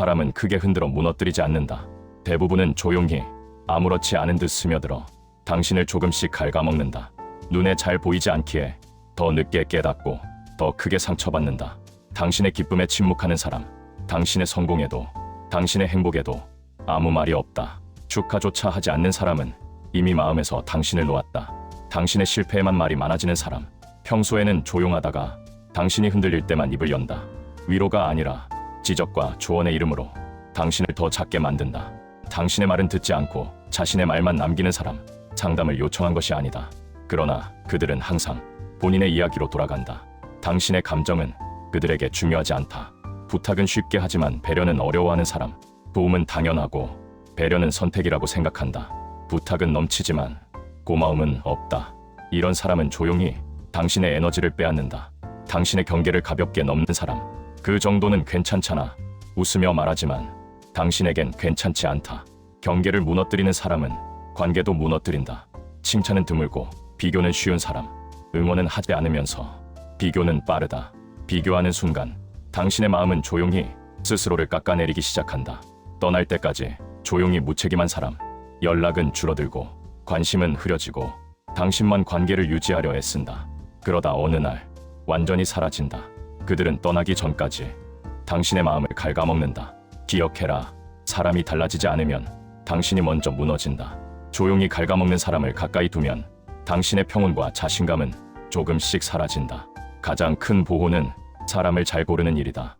사람은 크게 흔들어 무너뜨리지 않는다. 대부분은 조용히 아무렇지 않은 듯 스며들어 당신을 조금씩 갉아먹는다. 눈에 잘 보이지 않기에 더 늦게 깨닫고 더 크게 상처받는다. 당신의 기쁨에 침묵하는 사람, 당신의 성공에도, 당신의 행복에도 아무 말이 없다. 축하조차 하지 않는 사람은 이미 마음에서 당신을 놓았다. 당신의 실패에만 말이 많아지는 사람, 평소에는 조용하다가 당신이 흔들릴 때만 입을 연다. 위로가 아니라 지적과 조언의 이름으로 당신을 더 작게 만든다. 당신의 말은 듣지 않고 자신의 말만 남기는 사람, 상담을 요청한 것이 아니다. 그러나 그들은 항상 본인의 이야기로 돌아간다. 당신의 감정은 그들에게 중요하지 않다. 부탁은 쉽게 하지만 배려는 어려워하는 사람, 도움은 당연하고 배려는 선택이라고 생각한다. 부탁은 넘치지만 고마움은 없다. 이런 사람은 조용히 당신의 에너지를 빼앗는다. 당신의 경계를 가볍게 넘는 사람, 그 정도는 괜찮잖아. 웃으며 말하지만 당신에겐 괜찮지 않다. 경계를 무너뜨리는 사람은 관계도 무너뜨린다. 칭찬은 드물고 비교는 쉬운 사람, 응원은 하지 않으면서 비교는 빠르다. 비교하는 순간 당신의 마음은 조용히 스스로를 깎아내리기 시작한다. 떠날 때까지 조용히 무책임한 사람, 연락은 줄어들고 관심은 흐려지고 당신만 관계를 유지하려 애쓴다. 그러다 어느 날 완전히 사라진다. 그들은 떠나기 전까지 당신의 마음을 갉아먹는다. 기억해라. 사람이 달라지지 않으면 당신이 먼저 무너진다. 조용히 갉아먹는 사람을 가까이 두면 당신의 평온과 자신감은 조금씩 사라진다. 가장 큰 보호는 사람을 잘 고르는 일이다.